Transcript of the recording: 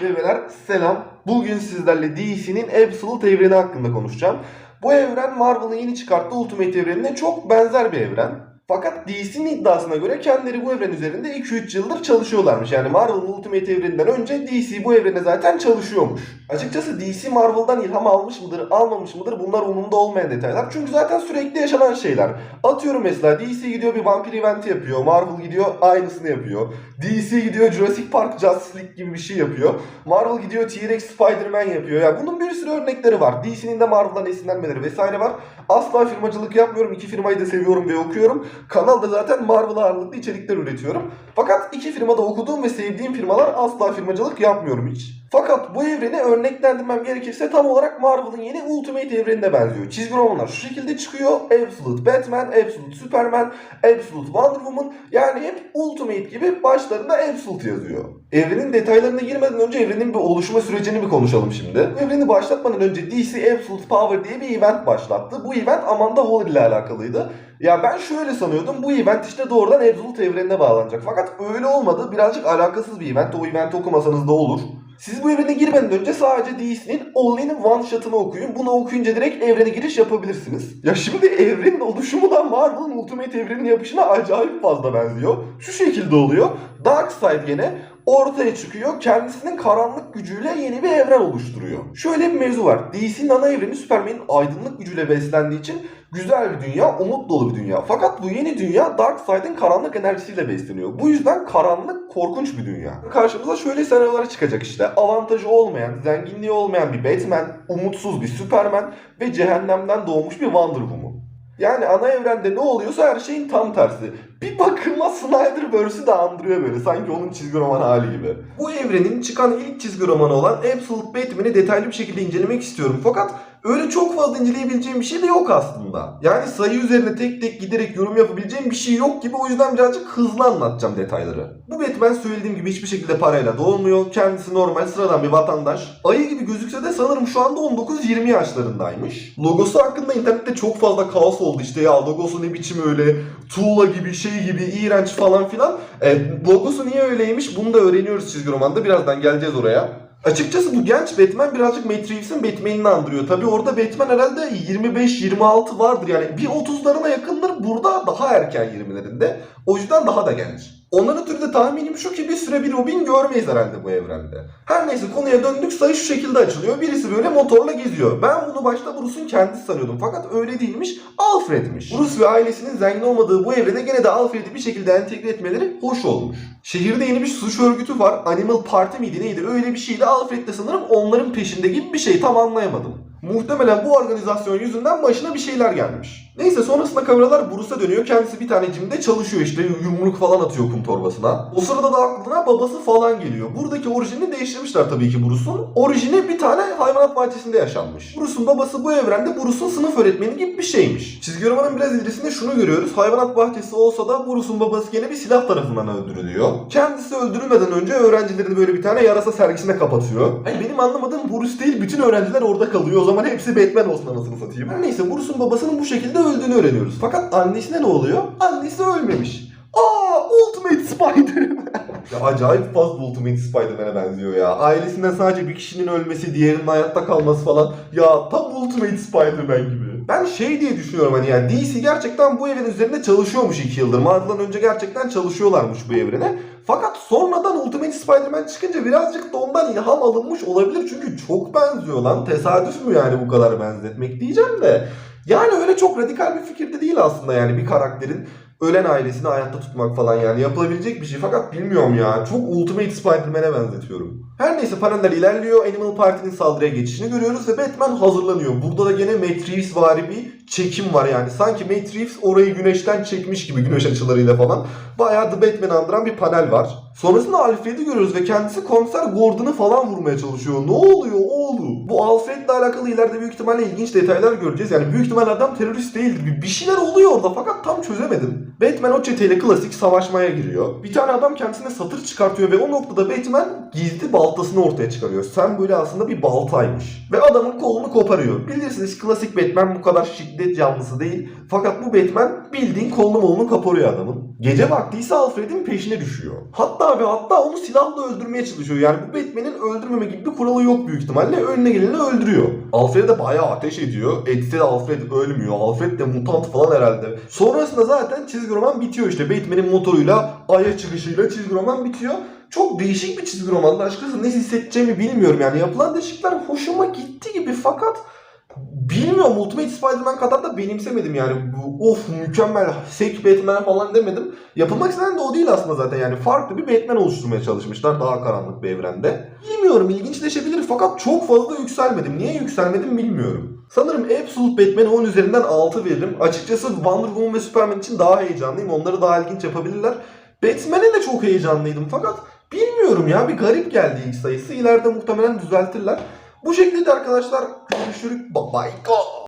Bebeler selam. Bugün sizlerle DC'nin Absolute evreni hakkında konuşacağım. Bu evren Marvel'ın yeni çıkarttığı Ultimate evrenine çok benzer bir evren. Fakat DC'nin iddiasına göre kendileri bu evren üzerinde 2-3 yıldır çalışıyorlarmış. Yani Marvel'ın Ultimate evreninden önce DC bu evrene zaten çalışıyormuş. Açıkçası DC Marvel'dan ilham almış mıdır, almamış mıdır bunlar umurumda olmayan detaylar. Çünkü zaten sürekli yaşanan şeyler. Atıyorum mesela DC gidiyor bir vampir eventi yapıyor. Marvel gidiyor aynısını yapıyor. DC gidiyor Jurassic Park Justice League gibi bir şey yapıyor. Marvel gidiyor T-Rex Spider-Man yapıyor. Yani bunun bir sürü örnekleri var. DC'nin de Marvel'dan esinlenmeleri vesaire var. Asla firmacılık yapmıyorum. İki firmayı da seviyorum ve okuyorum. Kanalda zaten Marvel ağırlıklı içerikler üretiyorum. Fakat iki firmada okuduğum ve sevdiğim firmalar asla firmacılık yapmıyorum hiç. Fakat bu evreni örneklendirmem gerekirse tam olarak Marvel'ın yeni Ultimate evrenine benziyor. Çizgi romanlar şu şekilde çıkıyor. Absolute Batman, Absolute Superman, Absolute Wonder Woman yani hep Ultimate gibi başlarında Absolute yazıyor. Evrenin detaylarına girmeden önce evrenin bir oluşma sürecini bir konuşalım şimdi. Evreni başlatmadan önce DC Absolute Power diye bir event başlattı. Bu event Amanda Waller ile alakalıydı. Ya ben şöyle sanıyordum bu event işte doğrudan Absolute evrenine bağlanacak. Fakat öyle olmadı. Birazcık alakasız bir event. O eventi okumasanız da olur. Siz bu evrene girmeden önce sadece DC'nin All in One Shot'ını okuyun. Bunu okuyunca direkt evrene giriş yapabilirsiniz. Ya şimdi evrenin oluşumu da Marvel'ın Ultimate evrenin yapışına acayip fazla benziyor. Şu şekilde oluyor. Darkseid gene ortaya çıkıyor. Kendisinin karanlık gücüyle yeni bir evren oluşturuyor. Şöyle bir mevzu var. DC'nin ana evreni Superman'in aydınlık gücüyle beslendiği için güzel bir dünya, umut dolu bir dünya. Fakat bu yeni dünya Darkseid'in karanlık enerjisiyle besleniyor. Bu yüzden karanlık, korkunç bir dünya. Karşımıza şöyle senaryolar çıkacak işte. Avantajı olmayan, zenginliği olmayan bir Batman, umutsuz bir Superman ve cehennemden doğmuş bir Wonder Woman. Yani ana evrende ne oluyorsa her şeyin tam tersi. Bir bakıma Snyderverse'ü de andırıyor böyle. Sanki onun çizgi roman hali gibi. Bu evrenin çıkan ilk çizgi romanı olan Absolute Batman'i detaylı bir şekilde incelemek istiyorum. Fakat öyle çok fazla inceleyebileceğim bir şey de yok aslında. Yani sayı üzerine tek tek giderek yorum yapabileceğim bir şey yok gibi. O yüzden birazcık hızlı anlatacağım detayları. Bu Batman söylediğim gibi hiçbir şekilde parayla doğmuyor. Kendisi normal sıradan bir vatandaş. Ayı gibi gözükse de sanırım şu anda 19-20 yaşlarındaymış. Logosu hakkında internette çok fazla kaos oldu işte ya logosu ne biçim öyle tuğla gibi şey gibi iğrenç falan filan. E, logosu niye öyleymiş bunu da öğreniyoruz çizgi romanda birazdan geleceğiz oraya. Açıkçası bu genç Batman birazcık Matt Reeves'in Batman'ini andırıyor. Tabi orada Batman herhalde 25-26 vardır yani bir 30'larına yakındır burada daha erken 20'lerinde. O yüzden daha da genç. Ondan ötürü de tahminim şu ki bir süre bir Robin görmeyiz herhalde bu evrende. Her neyse konuya döndük sayı şu şekilde açılıyor. Birisi böyle motorla geziyor. Ben bunu başta Bruce'un kendisi sanıyordum. Fakat öyle değilmiş. Alfred'miş. Bruce ve ailesinin zengin olmadığı bu evrene gene de Alfred'i bir şekilde entegre etmeleri hoş olmuş. Şehirde yeni bir suç örgütü var. Animal Party miydi neydi öyle bir şeydi. Alfred de sanırım onların peşinde gibi bir şey tam anlayamadım. Muhtemelen bu organizasyon yüzünden başına bir şeyler gelmiş. Neyse sonrasında kameralar Bruce'a dönüyor. Kendisi bir tane cimde çalışıyor işte yumruk falan atıyor kum torbasına. O sırada da aklına babası falan geliyor. Buradaki orijinini değiştirmişler tabii ki Bruce'un. Orijini bir tane hayvanat bahçesinde yaşanmış. Bruce'un babası bu evrende Bruce'un sınıf öğretmeni gibi bir şeymiş. Çizgi romanın biraz ilerisinde şunu görüyoruz. Hayvanat bahçesi olsa da Bruce'un babası gene bir silah tarafından öldürülüyor. Kendisi öldürülmeden önce öğrencilerini böyle bir tane yarasa sergisine kapatıyor. Hani benim anlamadığım Bruce değil bütün öğrenciler orada kalıyor. O zaman hepsi Batman olsun anasını satayım. Neyse Bruce'un babasının bu şekilde öldüğünü öğreniyoruz. Fakat annesine ne oluyor? Annesi ölmemiş. Aa Ultimate Spider-Man. ya acayip fazla Ultimate Spider-Man'e benziyor ya. Ailesinden sadece bir kişinin ölmesi, diğerinin hayatta kalması falan. Ya tam Ultimate Spider-Man gibi. Ben şey diye düşünüyorum hani yani DC gerçekten bu evren üzerinde çalışıyormuş 2 yıldır. Marvel'dan önce gerçekten çalışıyorlarmış bu evrene. Fakat sonradan Ultimate Spider-Man çıkınca birazcık da ondan ilham alınmış olabilir. Çünkü çok benziyor lan. Tesadüf mü yani bu kadar benzetmek diyeceğim de. Yani öyle çok radikal bir fikir de değil aslında yani bir karakterin ölen ailesini hayatta tutmak falan yani yapılabilecek bir şey fakat bilmiyorum ya çok Ultimate Spider-Man'e benzetiyorum. Her neyse paneller ilerliyor Animal Party'nin saldırıya geçişini görüyoruz ve Batman hazırlanıyor. Burada da gene Matt Reeves vari bir çekim var yani. Sanki Matt Reeves orayı güneşten çekmiş gibi güneş açılarıyla falan. Bayağı The Batman'i andıran bir panel var. Sonrasında Alfred'i görüyoruz ve kendisi komiser Gordon'ı falan vurmaya çalışıyor. Ne oluyor oğlum? Bu Alfred'le alakalı ileride büyük ihtimalle ilginç detaylar göreceğiz. Yani büyük ihtimalle adam terörist değildir. Bir- şeyler oluyor orada fakat tam çözemedim. Batman o çeteyle klasik savaşmaya giriyor. Bir tane adam kendisine satır çıkartıyor ve o noktada Batman gizli baltasını ortaya çıkarıyor. Sen böyle aslında bir baltaymış. Ve adamın kolunu koparıyor. Bilirsiniz klasik Batman bu kadar şiddet yanlısı değil. Fakat bu Batman bildiğin kolunu molunu koparıyor adamın. Gece vakti Alfred'in peşine düşüyor. Hatta ve hatta onu silahla öldürmeye çalışıyor. Yani bu Batman'in öldürmeme gibi bir kuralı yok büyük ihtimalle. Önüne geleni öldürüyor. Alfred de bayağı ateş ediyor. Etse de Alfred ölmüyor. Alfred de mutant falan herhalde. Sonrasında zaten çizgi roman bitiyor işte. Batman'in motoruyla, aya çıkışıyla çizgi roman bitiyor. Çok değişik bir çizgi romandı. Açıkçası ne hissedeceğimi bilmiyorum yani. Yapılan değişiklikler hoşuma gitti gibi fakat bilmiyorum Ultimate Spider-Man kadar da benimsemedim yani. Of mükemmel, sek Batman falan demedim. Yapılmak istenen de o değil aslında zaten yani. Farklı bir Batman oluşturmaya çalışmışlar daha karanlık bir evrende. Bilmiyorum ilginçleşebilir fakat çok fazla yükselmedim. Niye yükselmedim bilmiyorum. Sanırım Absolute Batman'e 10 üzerinden 6 veririm. Açıkçası Wonder Woman ve Superman için daha heyecanlıyım. Onları daha ilginç yapabilirler. Batman'e de çok heyecanlıydım fakat bilmiyorum ya bir garip geldi ilk sayısı. İleride muhtemelen düzeltirler. Bu şekilde arkadaşlar görüşürük. Bye bye.